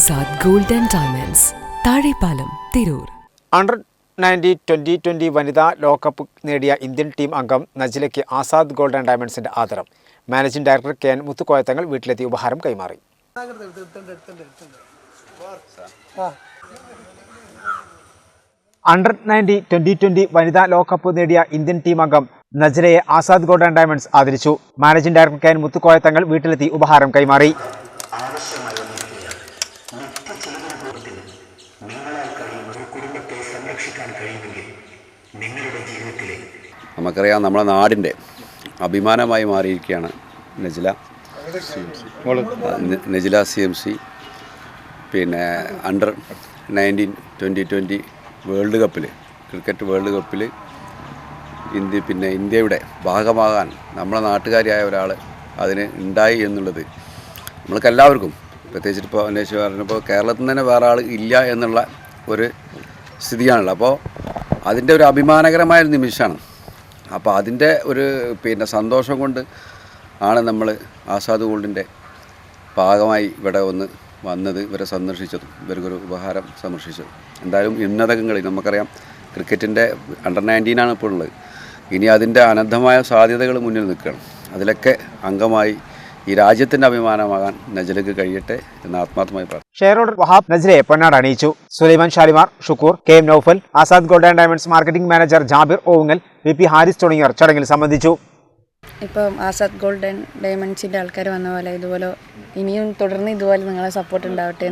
Azad gold and diamonds Thazhepalam Tirur. Under ninety twenty twenty വനിതാ ലോകകപ്പ് നേടിയ Indian team അംഗം നജിലയ്ക്ക് ആസാദ് ഗോൾഡ് ആൻഡ് ഡയമണ്ട്സിന്റെ ആദരം. മാനേജിംഗ് ഡയറക്ടർ കെ എൻ മുത്തുക്കോയത്തങ്ങൾ വീട്ടിലെത്തി ഉപഹാരം കൈമാറി. അണ്ടർ നയന്റി ട്വന്റി ട്വന്റി വനിതാ ലോകകപ്പ് നേടിയ ഇന്ത്യൻ ടീം അംഗം നജിലയെ ആസാദ് ഗോൾഡ് ആൻഡ് ഡയമണ്ട്സ് ആദരിച്ചു. മാനേജിംഗ് ഡയറക്ടർ കെ എൻ മുത്തുക്കോയത്തങ്ങൾ വീട്ടിലെത്തി ഉപഹാരം കൈമാറി. നമുക്കറിയാം നമ്മളെ നാടിന്റെ അഭിമാനമായി മാറിയിരിക്കുകയാണ് Najila. Najila C M C പിന്നെ under nineteen twenty twenty world കപ്പിൽ ക്രിക്കറ്റ് വേൾഡ് കപ്പിൽ ഇന്ത്യ പിന്നെ ഇന്ത്യയുടെ ഭാഗമാകാൻ നമ്മളെ നാട്ടുകാരിയായ ഒരാൾ അതിന് ഉണ്ടായി എന്നുള്ളത് നമ്മൾക്ക് എല്ലാവർക്കും പ്രത്യേകിച്ച് ഇപ്പോൾ അന്വേഷിച്ച് പറഞ്ഞപ്പോൾ കേരളത്തിൽ നിന്ന് തന്നെ വേറെ ആൾ ഇല്ല എന്നുള്ള ഒരു സ്ഥിതിയാണല്ലോ അപ്പോൾ അതിന്റെ ഒരു അഭിമാനകരമായ ഒരു നിമിഷമാണ്. അപ്പോൾ അതിന്റെ ഒരു പിന്നെ സന്തോഷം കൊണ്ട് ആണ് നമ്മൾ ആസാദ് ഗോൾഡിന്റെ ഭാഗമായി ഇവിടെ ഒന്ന് വന്നത്. ഇവരെ സന്ദർശിച്ചതും ഇവർക്കൊരു ഉപഹാരം സന്ദർശിച്ചതും. എന്തായാലും ഉന്നതങ്ങളിൽ നമുക്കറിയാം ക്രിക്കറ്റിന്റെ അണ്ടർ നയന്റീനാണ് ഇപ്പോൾ ഉള്ളത്. ഇനി അതിന്റെ അനന്തമായ സാധ്യതകൾ മുന്നിൽ നിൽക്കണം അതിലൊക്കെ അംഗമായി ഈ രാജ്യത്തിന്റെ അഭിമാനമാകാൻ നജലക്ക് കഴിയട്ടെ എന്ന് ആത്മാർത്ഥമായി പ്രാർത്ഥിക്കുന്നു. ഹോൾഡർ വഹാബ് നജലെ പൊന്നാട് അണിയിച്ചു. Sulaiman Shalimar Shukkur K M Noufal Azad gold and diamonds marketing manager Jabir Ovungal V P Haris തുടങ്ങിയവർ ചടങ്ങിൽ സംബന്ധിച്ചു. ഇപ്പം ആസാദ് ഗോൾഡ് ആൻഡ് ഡയമണ്ട്സിന്റെ ആൾക്കാർ വന്ന പോലെ ഇതുപോലെ ഇനിയും തുടർന്ന് ഇതുപോലെ നിങ്ങളെ സപ്പോർട്ട് ഉണ്ടാവട്ടെ എന്ന്